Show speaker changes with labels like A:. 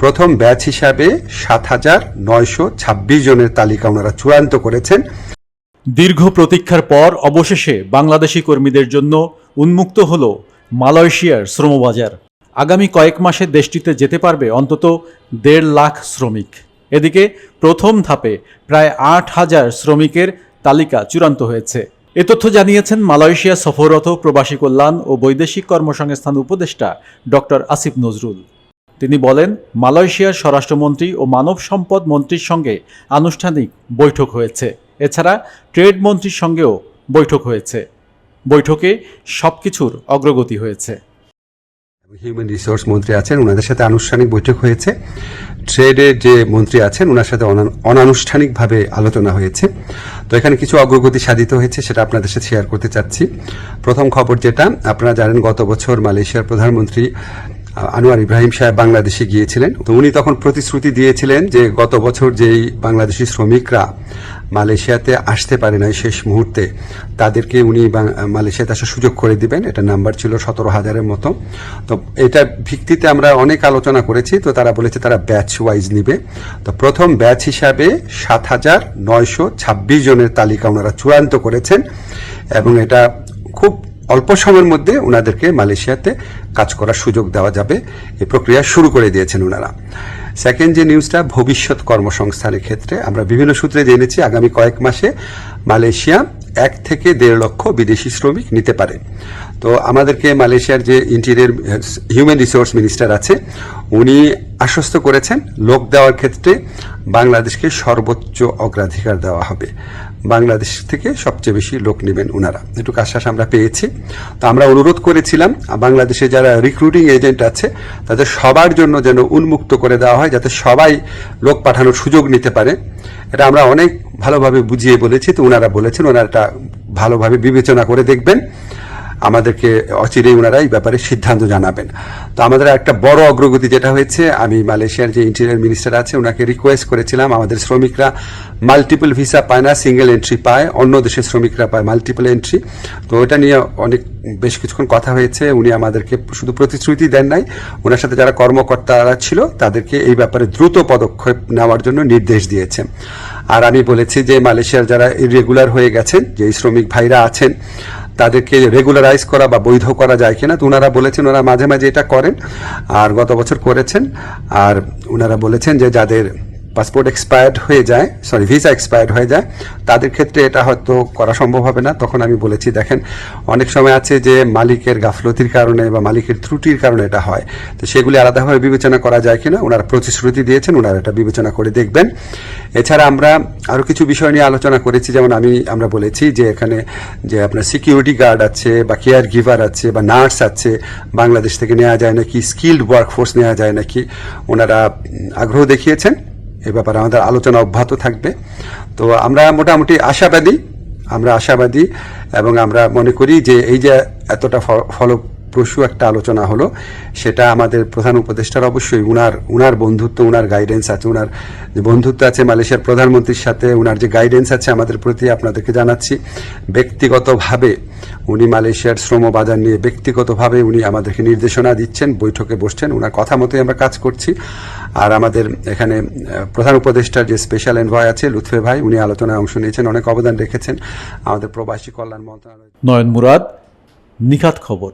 A: প্রথম ব্যাচ হিসাবে সাত হাজার নয়শো ছাব্বিশ জনের তালিকা ওনারা চূড়ান্ত করেছেন।
B: দীর্ঘ প্রতীক্ষার পর অবশেষে বাংলাদেশি কর্মীদের জন্য উন্মুক্ত হল মালয়েশিয়ার শ্রমবাজার। আগামী কয়েক মাসে দেশটিতে যেতে পারবে অন্তত দেড় লাখ শ্রমিক। এদিকে প্রথম ধাপে প্রায় আট হাজার শ্রমিকের তালিকা চূড়ান্ত হয়েছে। এ তথ্য জানিয়েছেন মালয়েশিয়া সফররত প্রবাসী কল্যাণ ও বৈদেশিক কর্মসংস্থান উপদেষ্টা ডক্টর আসিফ নজরুল। তিনি বলেন, মালয়েশিয়ার স্বরাষ্ট্রমন্ত্রী ও মানব সম্পদ মন্ত্রীর সঙ্গে আনুষ্ঠানিক বৈঠক হয়েছে। এছাড়া ট্রেড মন্ত্রীর সঙ্গেও বৈঠক হয়েছে। বৈঠকে সব কিছুর অগ্রগতি হয়েছে।
A: হিউম্যান রিসোর্স মন্ত্রী আছেন ওনাদের সাথে আনুষ্ঠানিক বৈঠক হয়েছে। ট্রেডের যে মন্ত্রী আছেন ওনার সাথে অনানুষ্ঠানিকভাবে আলোচনা হয়েছে। তো এখানে কিছু অগ্রগতি সাধিত হয়েছে, সেটা আপনাদের সাথে শেয়ার করতে চাচ্ছি। প্রথম খবর যেটা, আপনারা জানেন গত বছর মালয়েশিয়ার প্রধানমন্ত্রী আনোয়ার ইব্রাহিম সাহেব বাংলাদেশে গিয়েছিলেন। তো উনি তখন প্রতিশ্রুতি দিয়েছিলেন যে গত বছর যেই বাংলাদেশি শ্রমিকরা মালয়েশিয়াতে আসতে পারে নাই শেষ মুহূর্তে, তাদেরকে উনি মালয়েশিয়াতে আসার সুযোগ করে দিবেন। এটা নাম্বার ছিল সতেরো হাজারের মতো। তো এটা ভিত্তিতে আমরা অনেক আলোচনা করেছি। তো তারা বলেছে তারা ব্যাচ ওয়াইজ নিবে। তো প্রথম ব্যাচ হিসাবে সাত হাজার নয়শো ছাব্বিশ জনের তালিকা ওনারা চূড়ান্ত করেছেন এবং এটা খুব অল্প সময়ের মধ্যে ওনাদেরকে মালয়েশিয়াতে কাজ করার সুযোগ দেওয়া যাবে। এই প্রক্রিয়া শুরু করে দিয়েছেন ওনারা সেকেন্ড যে নিউজটা ভবিষ্যৎ কর্মসংস্থানের ক্ষেত্রে আমরা বিভিন্ন সূত্রে জেনেছি, আগামী কয়েক মাসে মালয়েশিয়া এক থেকে দেড় লক্ষ বিদেশি শ্রমিক নিতে পারে। তো আমাদেরকে মালয়েশিয়ার যে ইন্টেরিয়ার হিউম্যান রিসোর্স মিনিস্টার আছে, উনি আশ্বস্ত করেছেন, লোক দেওয়ার ক্ষেত্রে বাংলাদেশকে সর্বোচ্চ অগ্রাধিকার দেওয়া হবে। বাংলাদেশ থেকে সবচেয়ে বেশি লোক নেবেন ওনারা। একটু আশ্বাস আমরা পেয়েছি। তো আমরা অনুরোধ করেছিলাম বাংলাদেশে যারা রিক্রুটিং এজেন্ট আছে, তাদের সবার জন্য যেন উন্মুক্ত করে দেওয়া হয়, যাতে সবাই লোক পাঠানোর সুযোগ নিতে পারে। এটা আমরা অনেক ভালোভাবে বুঝিয়ে বলেছি। তো ওনারা বলেছেন, ওনারা এটা ভালোভাবে বিবেচনা করে দেখবেন। আমাদেরকে অচিরেই ওনারা এই ব্যাপারে সিদ্ধান্ত জানাবেন। তো আমাদের একটা বড় অগ্রগতি যেটা হয়েছে, আমি মালয়েশিয়ার যে ইন্টেরিয়ার মিনিস্টার আছে, ওনাকে রিকোয়েস্ট করেছিলাম আমাদের শ্রমিকরা মাল্টিপল ভিসা পায় না সিঙ্গেল এন্ট্রি পায়, অন্য দেশের শ্রমিকরা পায় মাল্টিপল এন্ট্রি তো ওটা নিয়ে অনেক, বেশ কিছুক্ষণ কথা হয়েছে, উনি আমাদেরকে শুধু প্রতিশ্রুতি দেন নাই, ওনার সাথে যারা কর্মকর্তারা ছিল, তাদেরকে এই ব্যাপারে দ্রুত পদক্ষেপ নেওয়ার জন্য নির্দেশ দিয়েছে। আর আমি বলেছি যে মালয়েশিয়ার যারা ইরেগুলার হয়ে গেছেন যে শ্রমিক ভাইরা আছেন তাদেরকে রেগুলারাইজ করা বা বৈধ করা যায় কিনা, তো ওনারা বলেছেন ওনারা মাঝে মাঝে এটা করেন, আর গত বছর করেছেন, আর ওনারা বলেছেন যে যাদের পাসপোর্ট এক্সপায়ার্ড হয়ে যায় সরি ভিসা এক্সপায়ার্ড হয়ে যায়, তাদের ক্ষেত্রে এটা হয়তো করা সম্ভব হবে না। তখন আমি বলেছি, দেখেন, অনেক সময় আছে যে মালিকের গাফলতির কারণে বা মালিকের ত্রুটির কারণে এটা হয়। তো সেগুলি আলাদাভাবে বিবেচনা করা যায় কিনা, ওনারা প্রতিশ্রুতি দিয়েছেন, ওনারা এটা বিবেচনা করে দেখবেন। এছাড়া আমরা আরও কিছু বিষয় নিয়ে আলোচনা করেছি, যেমন আমি, আমরা বলেছি যে এখানে যে আপনার সিকিউরিটি গার্ড আছে বা কেয়ার গিভার আছে বা নার্স আছে, বাংলাদেশ থেকে নেওয়া যায় নাকি স্কিল্ড ওয়ার্কফোর্স নেওয়া যায় নাকি, ওনারা আগ্রহ দেখিয়েছেন। এ ব্যাপারে আমাদের আলোচনা অব্যাহত থাকবে। তো আমরা মোটামুটি আশাবাদী, আমরা আশাবাদী এবং আমরা মনে করি যে এই যে এতটা ফ- ফলপ্রসূ একটা আলোচনা হলো। সেটা আমাদের প্রধান উপদেষ্টার অবশ্যই উনার উনার বন্ধুত্ব, উনার গাইডেন্স আছে, উনার যে বন্ধুত্ব আছে মালয়েশিয়ার প্রধানমন্ত্রীর সাথে, উনার যে গাইডেন্স আছে আমাদের প্রতি আপনাদেরকে জানাচ্ছি। ব্যক্তিগতভাবে উনি মালয়েশিয়ার শ্রম বাজার নিয়ে ব্যক্তিগতভাবে উনি আমাদেরকে নির্দেশনা দিচ্ছেন, বৈঠকে বসছেন ওনার কথা মতোই আমরা কাজ করছি। আর আমাদের এখানে প্রধান উপদেষ্টার যে স্পেশাল এনভয় আছে, লুৎফে ভাই, উনি আলোচনায় অংশ নিয়েছেন, অনেক অবদান রেখেছেন। আমাদের প্রবাসী কল্যাণ মন্ত্রণালয়
B: নয়ন মুরাদ, নিখাত খবর।